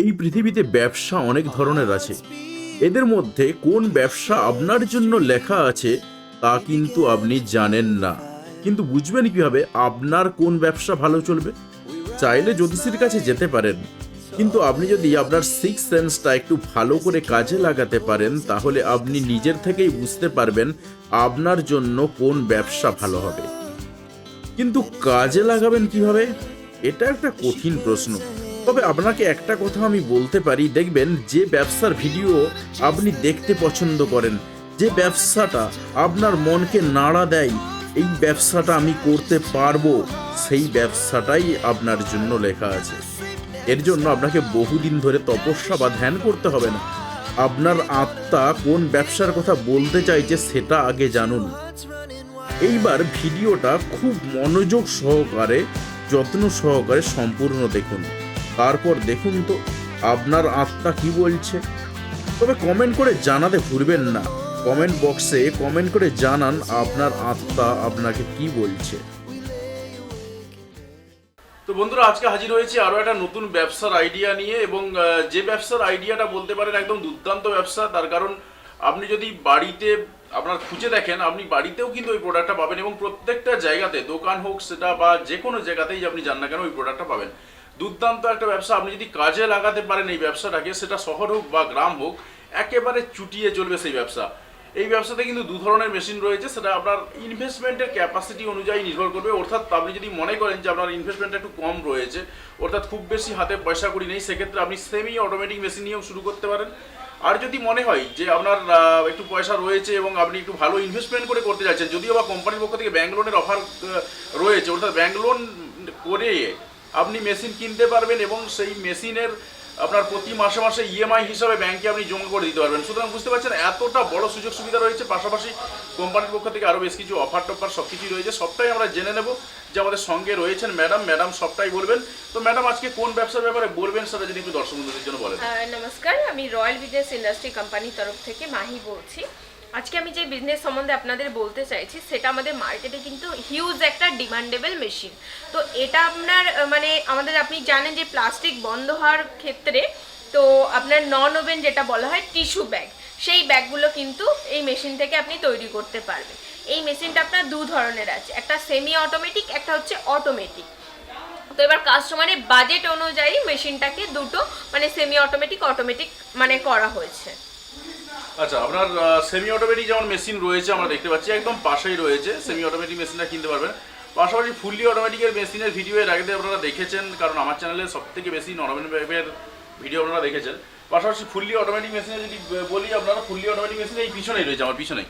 এই পৃথিবীতে ব্যবসা অনেক ধরনের আছে। এদের মধ্যে কোন ব্যবসা আপনার জন্য লেখা আছে তা কিন্তু আপনি জানেন না। কিন্তু বুঝবেন কীভাবে আপনার কোন ব্যবসা ভালো চলবে? চাইলে জ্যোতিষীর কাছে যেতে পারেন। কিন্তু আপনি যদি আপনার সিক্স সেন্সটা একটু ভালো করে কাজে লাগাতে পারেন, তাহলে আপনি নিজের থেকেই বুঝতে পারবেন আপনার জন্য কোন ব্যবসা ভালো হবে। কিন্তু কাজে লাগাবেন কীভাবে? এটা একটা কঠিন প্রশ্ন। তবে আপনাকে একটা কথা আমি বলতে পারি, দেখবেন যে ব্যবসার ভিডিও আপনি দেখতে পছন্দ করেন, যে ব্যবসাটা আপনার মনকে নাড়া দেয়, এই ব্যবসাটা আমি করতে পারব, সেই ব্যবসাটাই আপনার জন্য লেখা আছে। এর জন্য আপনাকে বহুদিন ধরে তপস্যা বা ধ্যান করতে হবে না। আপনার আত্মা কোন ব্যবসার কথা বলতে চাইছে সেটা আগে জানুন। এইবার ভিডিওটা খুব মনোযোগ সহকারে, যত্ন সহকারে সম্পূর্ণ দেখুন। তারপর দেখুন তো, আপনার আত্মা কি বলছে? তবে কমেন্ট করে জানাতে ভুলবেন না। কমেন্ট বক্সে কমেন্ট করে জানান আপনার আত্মা আপনাকে কি বলছে। তো বন্ধুরা, আজকে হাজির হয়েছি আরও একটা নতুন ব্যবসার আইডিয়া নিয়ে এবং যে ব্যবসার আইডিয়াটা বলতে পারেন একদম দুর্দান্ত ব্যবসা, তার কারণ আপনি যদি বাড়িতে আপনার খুঁজে দেখেন, আপনি বাড়িতেও কিন্তু ওই প্রোডাক্টটা পাবেন এবং প্রত্যেকটা জায়গাতে, দোকান হোক, সেটা বা যে কোনো জায়গাতেই আপনি যান না কেন, ওই প্রোডাক্টটা পাবেন। দুর্দান্ত একটা ব্যবসা। আপনি যদি কাজে লাগাতে পারেন এই ব্যবসাটাকে, সেটা শহর হোক বা গ্রাম হোক, একেবারে চুটিয়ে চলবে সেই ব্যবসা। এই ব্যবসাতে কিন্তু দু ধরনের মেশিন রয়েছে, সেটা আপনার ইনভেস্টমেন্টের ক্যাপাসিটি অনুযায়ী নির্ভর করবে। অর্থাৎ আপনি যদি মনে করেন যে আপনার ইনভেস্টমেন্ট একটু কম রয়েছে, অর্থাৎ খুব বেশি হাতে পয়সা করি নেই, সেক্ষেত্রে আপনি সেমি অটোমেটিক মেশিন নিয়েও শুরু করতে পারেন। আর যদি মনে হয় যে আপনার একটু পয়সা রয়েছে এবং আপনি একটু ভালো ইনভেস্টমেন্ট করে করতে যাচ্ছেন যদিও বা কোম্পানির পক্ষ থেকে ব্যাংক লোনের অফার রয়েছে, অর্থাৎ ব্যাংক লোন করে আপনি মেশিন কিনতে পারবেন এবং সেই মেশিনের আপনার প্রতি মাসে মাসে ইএমআই হিসাবে ব্যাংকে আপনি জমা করে দিতে পারবেন। সুতরাং বুঝতে পারছেন, এতটা বড় সুযোগ সুবিধা রয়েছে, পাশাপাশি কোম্পানির পক্ষ থেকে আরও বেশ কিছু অফার টফার সব কিছুই রয়েছে। সবটাই আমরা জেনে নেব যে আমাদের সঙ্গে রয়েছেন ম্যাডাম। ম্যাডাম সবটাই বলবেন। তো ম্যাডাম, আজকে কোন ব্যবসার ব্যাপারে বলবেন সেটা যদি একটু দর্শক বন্ধুদের জন্য বলেন। নমস্কার, আমি রয়্যাল বিজনেস ইন্ডাস্ট্রি কোম্পানির তরফ থেকে মাহি বলছি। আজকে আমি যে বিজনেস সম্বন্ধে আপনাদের বলতে চাইছি, সেটা আমাদের মার্কেটে কিন্তু হিউজ একটা ডিমান্ডেবল মেশিন তো এটা আপনার মানে আমাদের আপনি জানেন যে প্লাস্টিক বন্ধ হওয়ার ক্ষেত্রে তো আপনার নন ওভেন যেটা বলা হয় টিস্যু ব্যাগ সেই ব্যাগগুলো কিন্তু এই মেশিন থেকে আপনি তৈরি করতে পারবেন। এই মেশিনটা আপনার দু ধরনের আছে, একটা সেমি অটোমেটিক একটা হচ্ছে অটোমেটিক তো এবার কাস্টমারের বাজেট অনুযায়ী মেশিনটাকে দুটো মানে সেমি অটোমেটিক অটোমেটিক মানে করা হয়েছে। আচ্ছা আপনার সেমি অটোমেটিক যেমন মেশিন রয়েছে আমরা দেখতে পাচ্ছি একদম পাশেই রয়েছে সেমি অটোমেটিক মেশিনটা কিনতে পারবেন। পাশাপাশি ফুললি অটোমেটিকের মেশিনের ভিডিও এর আগে আপনারা দেখেছেন কারণ আমার চ্যানেলে সব থেকে বেশি নরমেন ব্যাগের ভিডিও আপনারা দেখেছেন। পাশাপাশি ফুললি অটোমেটিক মেশিনে যদি বলি আপনারা ফুললি অটোমেটিক মেশিন এই পিছনেই রয়েছে আমার পিছনেই।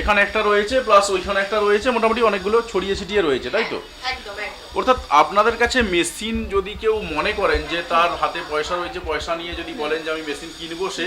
এখানে একটা রয়েছে প্লাস ওইখানে একটা রয়েছে মোটামুটি অনেকগুলো ছড়িয়ে ছিটিয়ে রয়েছে তাই তো? অর্থাৎ আপনাদের কাছে মেশিন যদি কেউ মনে করেন যে তার হাতে পয়সা রয়েছে পয়সা নিয়ে যদি বলেন যে আমি মেশিন কিনবো সে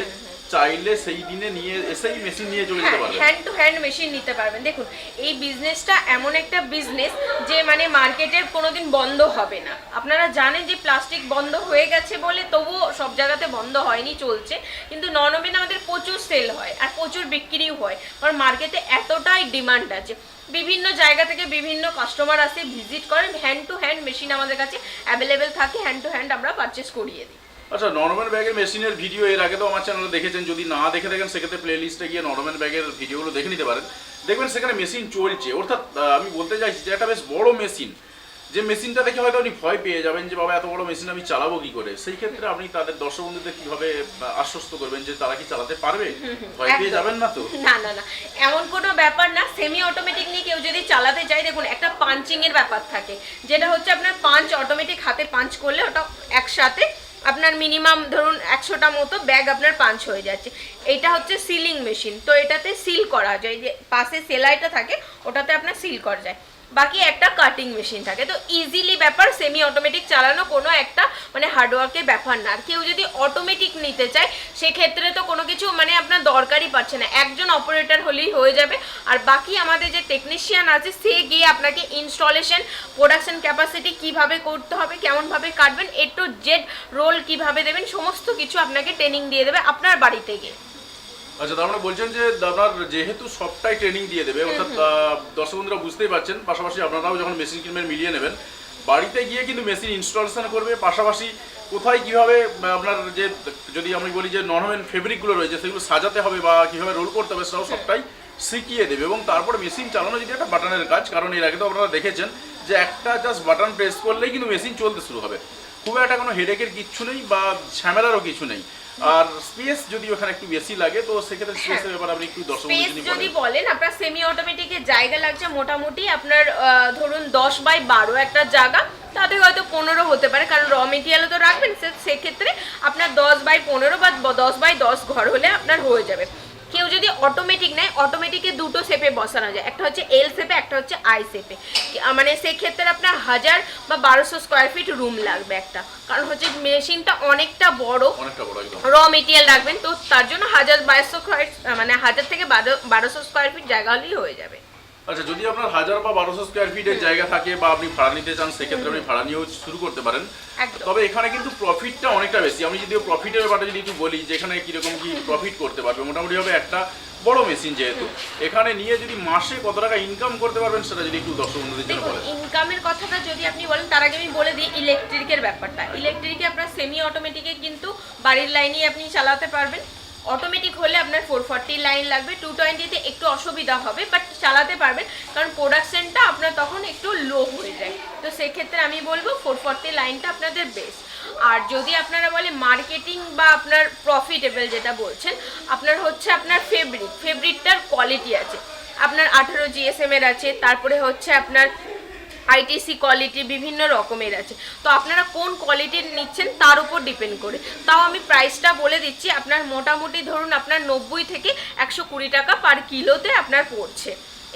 চাইলে সেই দিনে নিয়ে এসেই মেশিন নিয়ে চলে যেতে পারবে। হ্যান্ড টু হ্যান্ড মেশিন নিতে পারবেন। দেখুন এই বিজনেসটা এমন একটা বিজনেস যে মানে মার্কেটে কোনোদিন বন্ধ হবে না। আপনারা জানেন যে প্লাস্টিক বন্ধ হয়ে গেছে বলে তবুও সব জায়গাতে বন্ধ হয়নি চলছে। কিন্তু নন ওভেন আমাদের প্রচুর সেল হয় আর প্রচুর বিক্রিও হয়। কারণ মার্কেটে এতটাই ডিমান্ড আছে। বিভিন্ন জায়গা থেকে বিভিন্ন কাস্টমার আসে ভিজিট করেন হ্যান্ড টু হ্যান্ড মেশিন আমাদের কাছে অ্যাভেলেবেল থাকে। হ্যান্ড টু হ্যান্ড আমরা পারচেস করিয়ে দিই। আচ্ছা নর্মাল ব্যাগের মেশিনের ভিডিও এর আগে তো আমার চ্যানেলে দেখেছেন। যদি না দেখে থাকেন সেক্ষেত্রে প্লে লিস্টে গিয়ে নর্মাল ব্যাগের ভিডিওগুলো দেখে নিতে পারেন। দেখবেন সেখানে মেশিন চলছে। অর্থাৎ আমি বলতে চাইছি যে একটা বেশ বড় মেশিন যে মেশিনটা দেখে হয়তো আপনি ভয় পেয়ে যাবেন যে বাবা এত বড় মেশিন আমি চালাবো কি করে? সেই ক্ষেত্রে আপনি তাদের দর্শক বন্ধুদের কীভাবে আশ্বস্ত করবেন যে তারা কি চালাতে পারবে? ভয় পেয়ে যাবেন না তো? না না না। এমন কোনো ব্যাপার না সেমি অটোমেটিক নিয়ে কেউ যদি চালাতে চায় দেখুন একটা পাঞ্চিং এর ব্যাপার থাকে। যেটা হচ্ছে আপনার পাঞ্চ অটোমেটিক হাতে পাঞ্চ করলে ওটা একসাথে আপনার মিনিমাম ধরুন একশোটা মতো ব্যাগ আপনার পাঞ্চ হয়ে যাচ্ছে। এইটা হচ্ছে সিলিং মেশিন তো এটাতে সিল করা যায়। যে পাশে সেলাইটা থাকে, ওটাতে আপনার সিল করা যায়। বাকি একটা কাটিং মেশিন থাকে। তো ইজিলি ব্যাপার সেমি অটোমেটিক চালানো কোনো একটা মানে হার্ডওয়ার্কের ব্যাপার না। আর কেউ যদি অটোমেটিক নিতে চায়, সেক্ষেত্রে তো কোনো কিছু মানে আপনার দরকারই পাচ্ছে না। একজন অপারেটর হলেই হয়ে যাবে। আর বাকি আমাদের যে টেকনিশিয়ান আছে, সে গিয়ে আপনাকে ইনস্টলেশন প্রোডাকশন ক্যাপাসিটি কীভাবে করতে হবে, কেমনভাবে কাটবেন এ টু জেড রোল কীভাবে দেবেন, সমস্ত কিছু আপনাকে ট্রেনিং দিয়ে দেবে আপনার বাড়িতে গিয়ে। আচ্ছা তার মানে বলছেন যে আপনার যেহেতু সবটাই ট্রেনিং দিয়ে দেবে অর্থাৎ দর্শক বন্ধুরা বুঝতেই পারছেন পাশাপাশি আপনারাও যখন মেশিন কিনবেন মিলিয়ে নেবেন বাড়িতে গিয়ে কিন্তু মেশিন ইনস্টলেশন করবে পাশাপাশি কোথায় কীভাবে আপনার যে যদি আমি বলি যে নর্মাল ফেব্রিকগুলো রয়েছে সেগুলো সাজাতে হবে বা কীভাবে রোল করতে হবে সেটাও সবটাই শিখিয়ে দেবে। এবং তারপরে মেশিন চালানো যদি একটা বাটনের কাজ কারণ এর আগে তো আপনারা দেখেছেন যে একটা জাস্ট বাটন প্রেস করলেই কিন্তু মেশিন চলতে শুরু হবে। খুব একটা কোনো হেডেকের কিচ্ছু নেই বা ঝামেলারও কিছু নেই। আর স্পেস যদি ওখানে একটু বেশি লাগে তো সেক্ষেত্রে স্পেসের ব্যাপারে আপনি একটু দর্শক স্পেস যদি যদি বলেন। আপনার সেমি অটোমেটিকের জায়গা লাগছে মোটামুটি আপনার ধরুন দশ বাই বারো একটা জায়গা তাতে হয়তো পনেরো হতে পারে কারণ র মেটেরিয়ালও তো রাখবেন সেক্ষেত্রে আপনার দশ বাই পনেরো বা দশ বাই দশ ঘর হলে আপনার হয়ে যাবে। কেউ যদি অটোমেটিক নেয় অটোমেটিকে দুটো শেপে বসানো যায়। একটা হচ্ছে এল শেপে একটা হচ্ছে আই শেপে মানে সেক্ষেত্রে আপনার হাজার বা বারোশো স্কোয়ার ফিট রুম লাগবে একটা। কারণ হচ্ছে মেশিনটা অনেকটা বড়। র মেটেরিয়াল রাখবেন তো তার জন্য হাজার বাইশো স্কোয়ার মানে হাজার থেকে বারো- বারোশো স্কোয়ার ফিট জায়গা হলেই হয়ে যাবে। আচ্ছা যদি আপনার হাজার বা বারোশো স্কোয়ার ফিটের জায়গা থাকে বা আপনি ভাড়া নিতে চান সেক্ষেত্রে আপনি ভাড়া নিয়েও শুরু করতে পারেন। তবে এখানে কিন্তু প্রফিটটা অনেকটা বেশি। আমি যদি প্রফিটের ব্যাপারে যদি একটু বলি যে এখানে কীরকম কি প্রফিট করতে পারবে মোটামুটি হবে একটা বড় মেশিন যেহেতু। এখানে নিয়ে যদি মাসে কত টাকা ইনকাম করতে পারবেন সেটা যদি একটু দর্শক বন্ধুদের জন্য বলেন। ইনকামের কথাটা যদি আপনি বলেন তার আগে আমি বলে দিই ইলেকট্রিকের ব্যাপারটা। ইলেকট্রিকে আপনার সেমি অটোমেটিকে কিন্তু বাড়ির লাইনেই আপনি চালাতে পারবেন। অটোমেটিক হলে আপনার ফোর ফর্টি লাইন লাগবে টু টোয়েন্টিতে একটু অসুবিধা হবে বাট চালাতে পারবেন, কারণ প্রোডাকশনটা আপনার তখন একটু লো হয়ে যায়। তো সেক্ষেত্রে আমি বলব ফোর ফর্টি লাইনটা আপনাদের বেস্ট আর যদি আপনারা বলে মার্কেটিং বা আপনার প্রফিটেবল যেটা বলছেন, আপনার হচ্ছে আপনার ফেব্রিক ফেব্রিকটার কোয়ালিটি আছে। আপনার আঠারো জিএসএম এর আছে, তারপরে হচ্ছে আপনার আইটিসি কোয়ালিটি বিভিন্ন রকমের আছে। তো আপনারা কোন কোয়ালিটির নিচ্ছেন তার উপর ডিপেন্ড করে। তাও আমি প্রাইসটা বলে দিচ্ছি আপনার মোটামুটি ধরুন আপনার নব্বই থেকে একশো কুড়ি টাকা পার কিলোতে আপনার পড়ছে।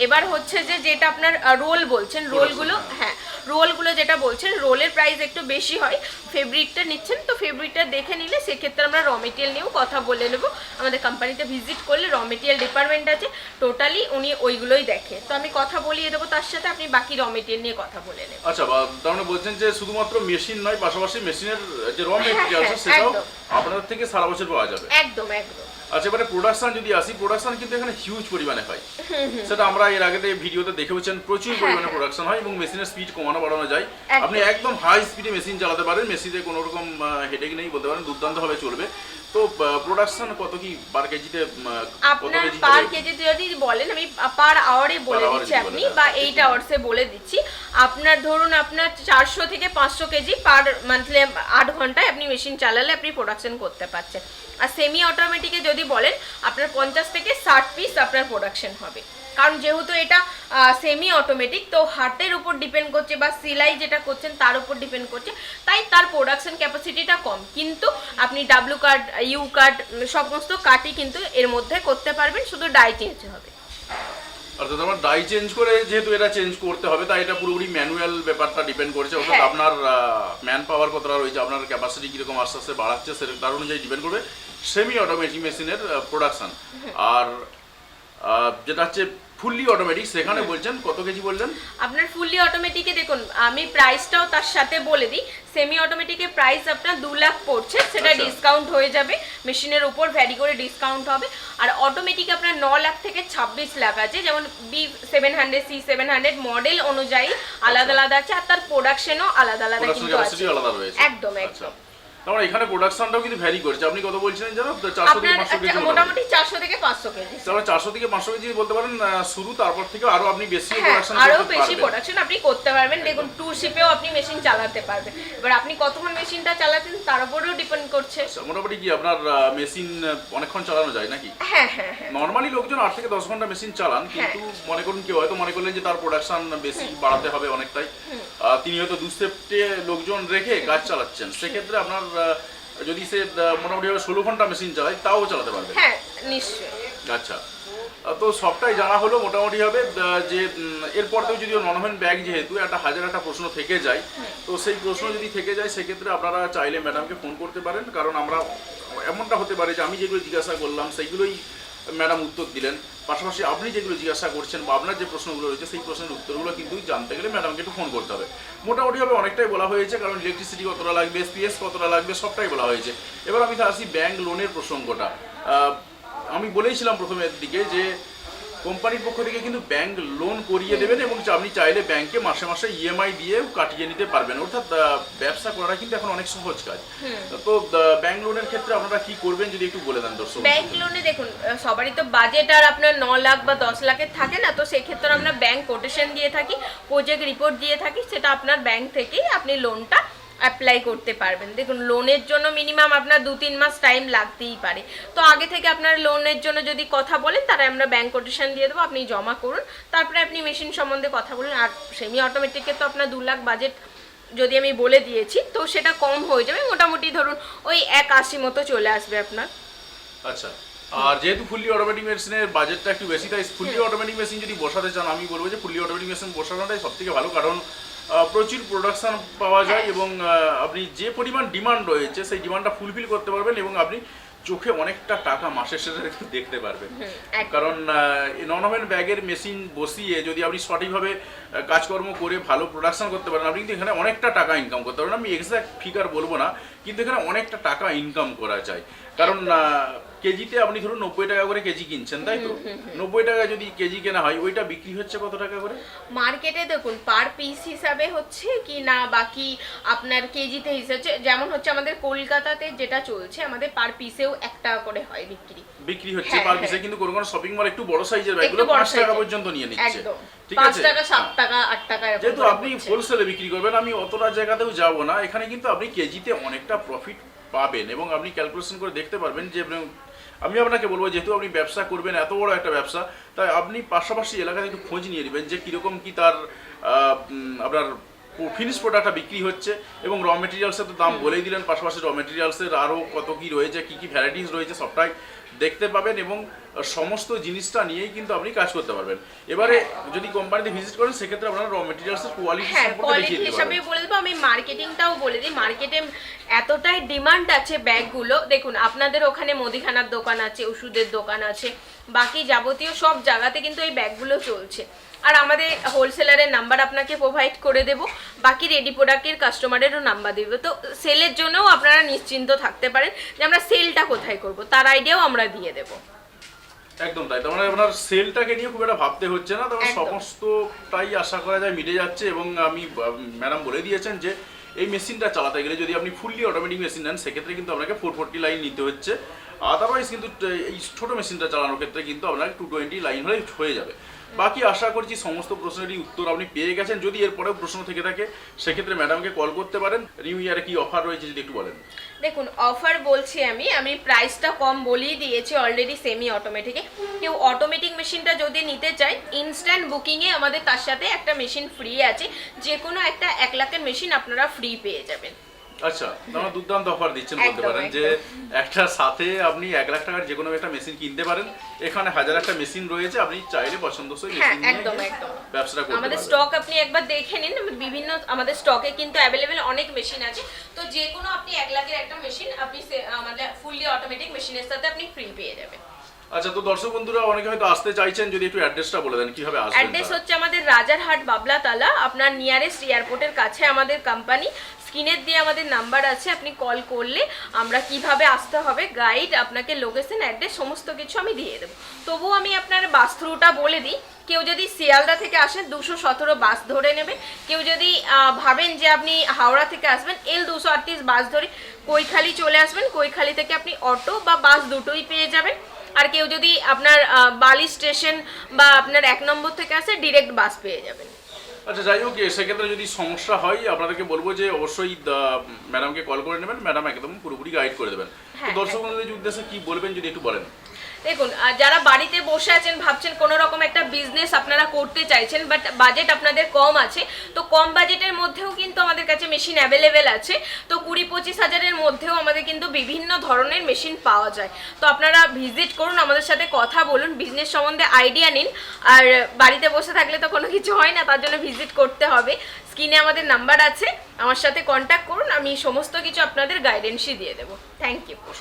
এবার হচ্ছে যে যেটা আপনার রোল বলছেন রোলগুলো হ্যাঁ রোলগুলো যেটা বলছেন রোলের প্রাইস একটু বেশি হয়। ফেব্রিকটা নিচ্ছেন তো ফেব্রিকটা দেখে নিলে সেক্ষেত্রে আমরা র মেটেরিয়াল নিয়েও কথা বলে নেব। আমাদের কোম্পানিতে ভিজিট করলে র মেটেরিয়াল ডিপার্টমেন্ট আছে টোটালি উনি ওইগুলোই দেখে। তো আমি কথা বলিয়ে দেবো তার সাথে আপনি বাকি র মেটেরিয়াল নিয়ে কথা বলে নেবেন। আচ্ছা তার মানে বলছেন যে শুধুমাত্র মেশিন নয় পাশাপাশি মেশিনের যে র হ্যাঁ, মেটেরিয়াল হ্যাঁ, সেটাও আপনাদের থেকে সারা বছর পাওয়া যাবে। একদম একদম। আচ্ছা এবারে প্রোডাকশন যদি আসি প্রোডাকশন কিন্তু এখানে হিউজ পরিমাণে হয়। সেটা আমরা এর আগে ভিডিওতে দেখেওছেন প্রচুর হ্যাঁ, পরিমাণে হ্যাঁ। প্রোডাকশন হয় এবং মেশিনের স্পিড কমানো বাড়ানো যায়। আপনি একদম হাই স্পিডে মেশিন চালাতে পারেন মেশিনে কোনো রকম হেডেক নেই বলতে পারেন দুর্দান্তভাবে চলবে। তো প্রোডাকশন কত কি পার কেজিতে আপনার পার কেজিতে যদি বলেন আমি পার আওয়ারে বলে দিচ্ছি আপনি বা। এইট আওয়ার্সে বলে দিচ্ছি। আপনার ধরুন আপনার চারশো থেকে পাঁচশো কেজি পার মান্থলি আট ঘন্টায় আপনি মেশিন চালালে আপনি প্রোডাকশন করতে পারছেন। আর সেমি অটোমেটিকে যদি বলেন আপনার পঞ্চাশ থেকে ষাট পিস আপনার প্রোডাকশন হবে। কারণ যেহেতু এটা সেমি অটোমেটিক তো হাতের উপর ডিপেন্ড করছে বা সেলাই যেটা করছেন তার উপর ডিপেন্ড করছে তাই তার প্রোডাকশন ক্যাপাসিটিটা কম। কিন্তু আপনি ডাব্লু কার্ড ইউ কার্ড সমস্ত কার্ডই কিন্তু এর মধ্যে করতে পারবেন শুধু ডাই চেঞ্জ হবে। অর্থাৎ আমার ডাই চেঞ্জ করে যেহেতু এটা চেঞ্জ করতে হবে তাই এটা পুরোপুরি ম্যানুয়াল ব্যাপারটা ডিপেন্ড করছে। অর্থাৎ হ্যাঁ। আপনার ম্যান পাওয়ার কতটা রয়েছে আপনার ক্যাপাসিটি কীরকম আস্তে আস্তে বাড়াচ্ছে সে তার অনুযায়ী ডিপেন্ড করবে সেমি অটোমেটিক মেশিনের প্রোডাকশন আর যেটা হচ্ছে ফুললি অটোমেটিক সেখানে বলছেন কত কেজি বললেন? আপনার ফুললি অটোমেটিকে দেখুন আমি প্রাইসটাও তার সাথে বলে দিই সেমি অটোমেটিকে প্রাইস আপনার দু লাখ পড়ছে সেটা আচ্ছা। ডিসকাউন্ট হয়ে যাবে মেশিনের উপর ভ্যারি করে ডিসকাউন্ট হবে আর অটোমেটিক আপনার ন লাখ থেকে ছাব্বিশ লাখ আছে যেমন B seven hundred C seven hundred model অনুযায়ী আলাদা আলাদা আছে আর তার প্রোডাকশনও আলাদা আলাদা কিন্তু আছে। একদম, আচ্ছা। একদম। মানে এখানে প্রোডাকশনটাও কিন্তু ভ্যারি করছে। আপনি কত বলছিলেন জানো চারশো থেকে পাঁচশো কেজি আচ্ছা, মোটামুটি চারশো থেকে পাঁচশো কেজি। তারপরে চারশো থেকে পাঁচশো কেজি বলতে পারেন শুরু তারপর থেকে আরও আপনি বেশি হ্যাঁ প্রোডাকশন আরও বেশি প্রোডাকশন আপনি করতে পারবেন। দেখুন টু শিপেও আপনি মেশিন চালাতে পারবেন। এবার আপনি কতক্ষণ মেশিনটা চালাতেন তার উপরেও ডিপেন্ড করছে। আচ্ছা, মোটামুটি কি আপনার মেশিন অনেকক্ষণ চালানো যায় নাকি? হ্যাঁ হ্যাঁ হ্যাঁ। নর্মালি লোকজন আট থেকে দশ ঘণ্টা মেশিন চালান কিন্তু মনে করুন কেউ হয়তো মনে করলেন যে তার প্রোডাকশন বেশি বাড়াতে হবে অনেকটাই। তিনি হয়তো দু শিফটে লোকজন রেখে কাজ চালাচ্ছেন। সেক্ষেত্রে আপনার যদি সে মোটামুটি ষোলো ঘণ্টা মেশিন চালায় তাও চালাতে পারবে। হ্যাঁ নিশ্চয়ই। আচ্ছা। তো সবটাই জানা হলো মোটামুটি হবে যে এরপর তো যদি ননভেন ব্যাগ যেহেতু একটা হাজার একটা প্রশ্ন থেকে যায় তো সেই প্রশ্ন যদি থেকে যায় সেক্ষেত্রে আপনারা চাইলে ম্যাডামকে ফোন করতে পারেন কারণ আমরা এমনটা হতে পারে যে আমি যেগুলো জিজ্ঞাসা করলাম সেইগুলোই ম্যাডাম উত্তর দিলেন। পাশাপাশি আপনি যেগুলো জিজ্ঞাসা করছেন বা আপনার যে প্রশ্নগুলো রয়েছে, সেই প্রশ্নের উত্তরগুলো কিন্তু জানতে গেলে ম্যাডামকে একটু ফোন করতে হবে। মোটামুটি হবে অনেকটাই বলা হয়েছে, কারণ ইলেকট্রিসিটি কতটা লাগবে স্পিএস কতটা লাগবে, সবটাই বলা হয়েছে। এবার আমি আসি ব্যাংক লোনের প্রসঙ্গটা। আমি বলেইছিলাম প্রথমের দিকে যে কোম্পানির পক্ষ থেকে কিন্তু ব্যাংক লোন করিয়ে দেবেন এবং আপনি চাইলে ব্যাংকে মাসে মাসে ইএমআই দিয়ে কাটিয়ে নিতে পারবেন। অর্থাৎ ব্যবসা করাটা কিন্তু এখন অনেক সহজ কাজ। তো ব্যাংক লোনের ক্ষেত্রে আপনারা কি করবেন যদি একটু বলে দেন দর্শক ব্যাংক লোনে দেখুন সবারই তো বাজেট আর আপনার ন লাখ বা দশ লাখের থাকে না তো সেক্ষেত্রে আমরা ব্যাংক কোটেশন দিয়ে থাকি প্রজেক্ট রিপোর্ট দিয়ে থাকি সেটা আপনার ব্যাংক থেকেই আপনি লোনটা অ্যাপ্লাই করতে পারবেন। দেখুন লোনের জন্য মিনিমাম আপনার দু তিন মাস টাইম লাগতেই পারে। তো আগে থেকে আপনার লোনের জন্য যদি কথা বলেন তারা আমরা ব্যাংক কোটেশন দিয়ে দেবো আপনি জমা করুন। তারপরে আপনি মেশিন সম্বন্ধে কথা বলুন। আর সেমি অটোমেটিকের তো আপনার দু লাখ বাজেট যদি আমি বলে দিয়েছি তো সেটা কম হয়ে যাবে। মোটামুটি ধরুন ওই এক আশি মতো চলে আসবে আপনার। আচ্ছা আর যেহেতু ফুললি অটোমেটিক মেশিনের বাজেটটা একটু বেশি তাই ফুললি অটোমেটিক মেশিন যদি বসাতে চান আমি বলব যে ফুললি অটোমেটিক মেশিন বসানোটাই সব থেকে ভালো। কারণ প্রচুর প্রোডাকশান পাওয়া যায় এবং আপনি যে পরিমাণ ডিমান্ড রয়েছে সেই ডিমান্ডটা ফুলফিল করতে পারবেন এবং আপনি চোখে অনেকটা টাকা মাসের শেষে দেখতে পারবেন। কারণ নর্মাল ব্যাগের মেশিন বসিয়ে যদি আপনি সঠিকভাবে কাজকর্ম করে ভালো প্রোডাকশন করতে পারেন আপনি কিন্তু এখানে অনেকটা টাকা ইনকাম করতে পারেন। আমি এক্সাক্ট ফিগার বলব না কিন্তু এখানে অনেকটা টাকা ইনকাম করা যায়। কারণ কেজিতে আপনি ধরুন নব্বই টাকা করে কেজি কিনছেন তাই তো? নব্বই টাকা যদি কেজি কেনা হয় ওইটা বিক্রি হচ্ছে কত টাকা করে? মার্কেটে দেখুন পার পিস হিসাবে হচ্ছে কি না বাকি আপনার কেজিতে হিসাবে যেমন হচ্ছে আমাদের কলকাতাতে যেটা চলছে আমাদের পার পিসেও এক টাকা করে হয় বিক্রি। বিক্রি হচ্ছে হ্যাঁ, পার হ্যাঁ। পিসে কিন্তু কোনো কোনো শপিং মল একটু বড় সাইজের ব্যাগগুলো পাঁচ টাকা পর্যন্ত নিয়ে নিচ্ছে। একদম। ঠিক আছে? টাকা হ্যাঁ। টাকা আট টাকা এরকম যেহেতু আপনি হোলসেলে বিক্রি করবেন আমি অতটা জায়গাতেও যাব না। এখানে কিন্তু আপনি কেজিতে অনেকটা প্রফিট পাবেন এবং আপনি ক্যালকুলেশন করে দেখতে পারবেন যে আমি আপনাকে বলব, যেহেতু আপনি ব্যবসা করবেন, এত বড় একটা ব্যবসা, তাই আপনি পাশাপাশি এলাকাতে একটু খোঁজ নিয়ে নেবেন যে কীরকম কি তার আপনার ফিনিশ প্রোডাক্টটা বিক্রি হচ্ছে এবং র মেটেরিয়ালসের তো দাম বলেই দিলেন পাশাপাশি র মেটেরিয়ালসের আরও কত কি রয়েছে কি কি ভ্যারাইটিস রয়েছে সবটাই দেখতে পাবেন এবং সমস্ত জিনিসটা নিয়েই কিন্তু আপনি কাজ করতে পারবেন। এবারে যদি কোম্পানিতে ভিজিট করেন সেক্ষেত্রে আপনারা র মেটেরিয়ালসের কোয়ালিটি সম্পর্কে কোয়ালিটি দেখিয়ে দিতে হিসাবে বলে দেবো আমি মার্কেটিংটাও বলে দিই। মার্কেটে এতটাই ডিমান্ড আছে ব্যাগগুলো দেখুন আপনাদের ওখানে মুদিখানার দোকান আছে ওষুধের দোকান আছে বাকি যাবতীয় সব জায়গাতে কিন্তু এই ব্যাগগুলো চলছে। আর আমাদের হোলসেলারের নাম্বার আপনাকে প্রোভাইড করে দেব। বাকি রেডি প্রোডাক্টের কাস্টমারেরও নাম্বার দেবো। তো সেলের জন্যও আপনারা নিশ্চিন্ত থাকতে পারেন যে আমরা সেলটা কোথায় করব। তার আইডিয়াও আমরা দিয়ে দেবো। একদম তাই। তার মানে আপনার সেলটাকে নিয়ে খুব একটা ভাবতে হচ্ছে না। তবে। সমস্তটাই আশা করা যায় মিটে যাচ্ছে এবং আমি ম্যাডাম বলে দিয়েছেন যে এই মেশিনটা চালাতে গেলে যদি আপনি ফুললি অটোমেটিক মেশিন নেন সেক্ষেত্রে কিন্তু আপনাকে ফোর ফোরটি লাইন নিতে হচ্ছে। আদারওয়াইজ কিন্তু এই ছোটো মেশিনটা চালানোর ক্ষেত্রে কিন্তু আপনাকে টু টোয়েন্টি লাইন হলে হয়ে যাবে। বাকি আশা করছি সমস্ত প্রশ্নেরই উত্তর আপনি পেয়ে গেছেন। যদি এরপরেও প্রশ্ন থেকে থাকে সেক্ষেত্রে ম্যাডামকে কল করতে পারেন। নিউ ইয়ারে কি অফার রয়েছে যদি একটু বলেন। দেখুন অফার বলছি আমি আমি প্রাইসটা কম বলেই দিয়েছি অলরেডি সেমি অটোমেটিকে কেউ অটোমেটিক মেশিনটা যদি নিতে চায় ইনস্ট্যান্ট বুকিংয়ে আমাদের তার সাথে একটা মেশিন ফ্রি আছে। যে কোনো একটা এক লাখের মেশিন আপনারা ফ্রি পেয়ে যাবেন। আচ্ছা আমার দুর্দান্ত অফার দিচ্ছেন বলতে পারেন যে একটা সাথে আপনি এক লাখ টাকার যে কোনো একটা মেশিন কিনতে পারেন। এখানে হাজার একটা মেশিন রয়েছে আপনি চাইলে পছন্দসই হ্যাঁ, মেশিন একদম, একদম। করতে আমাদের স্টক আপনি একবার দেখে নিন বিভিন্ন আমাদের স্টকে কিন্তু অ্যাভেলেবেল অনেক মেশিন আছে। তো যে কোনো আপনি এক লাখের একটা মেশিন আপনি আমাদের ফুললি অটোমেটিক মেশিনের সাথে আপনি ফ্রি পেয়ে যাবেন। আচ্ছা তো দর্শক বন্ধুরা অনেকে হয়তো আসতে চাইছেন যদি একটু অ্যাড্রেসটা বলে দেন কীভাবে আসবেন অ্যাড্রেস হচ্ছে আমাদের রাজারহাট বাবলাতলা আপনার নিয়ারেস্ট এয়ারপোর্টের কাছে আমাদের কোম্পানি স্ক্রিনের দিয়ে আমাদের নাম্বার আছে, আপনি কল করলে আমরা কীভাবে আসতে হবে গাইড আপনাকে লোকেশন অ্যাড্রেস সমস্ত কিছু আমি দিয়ে দেবো। তবুও আমি আপনার বাস থ্রুটা বলে দিই, কেউ যদি শিয়ালদা থেকে আসেন, দুশো সতেরো বাস ধরে নেবে। কেউ যদি ভাবেন যে আপনি হাওড়া থেকে আসবেন, এল দুশো আটত্রিশ বাস ধরে কৈখালি চলে আসবেন, কৈখালি থেকে আপনি অটো বা বাস দুটোই পেয়ে যাবেন। আর কেউ যদি আপনার বালি স্টেশন বা আপনার এক নম্বর থেকে আসে ডিরেক্ট বাস পেয়ে যাবেন। আচ্ছা যাই হোক সেক্ষেত্রে যদি সমস্যা হয় আপনাদেরকে বলব যে অবশ্যই ম্যাডামকে কল করে নেবেন। ম্যাডাম একদম পুরোপুরি গাইড করে দেবেন। তো হ্যাঁ, দর্শক বন্ধুদের উদ্দেশ্যে কি বলবেন যদি একটু বলেন? দেখুন যারা বাড়িতে বসে আছেন, ভাবছেন কোনো রকম একটা বিজনেস আপনারা করতে চাইছেন বাট বাজেট আপনাদের কম আছে, তো কম বাজেটের মধ্যেও কিন্তু আমাদের কাছে মেশিন অ্যাভেলেবেল আছে। তো কুড়ি পঁচিশ হাজারের মধ্যেও আমাদের কিন্তু বিভিন্ন ধরনের মেশিন পাওয়া যায়। তো আপনারা ভিজিট করুন, আমাদের সাথে কথা বলুন বিজনেস সম্বন্ধে আইডিয়া নিন। আর বাড়িতে বসে থাকলে তো কোনো কিছু হয় না, তার জন্য ভিজিট করতে হবে। স্ক্রিনে আমাদের নাম্বার আছে, আমার সাথে কন্ট্যাক্ট করুন, আমি সমস্ত কিছু আপনাদের গাইডেন্সই দিয়ে দেবো। Thank you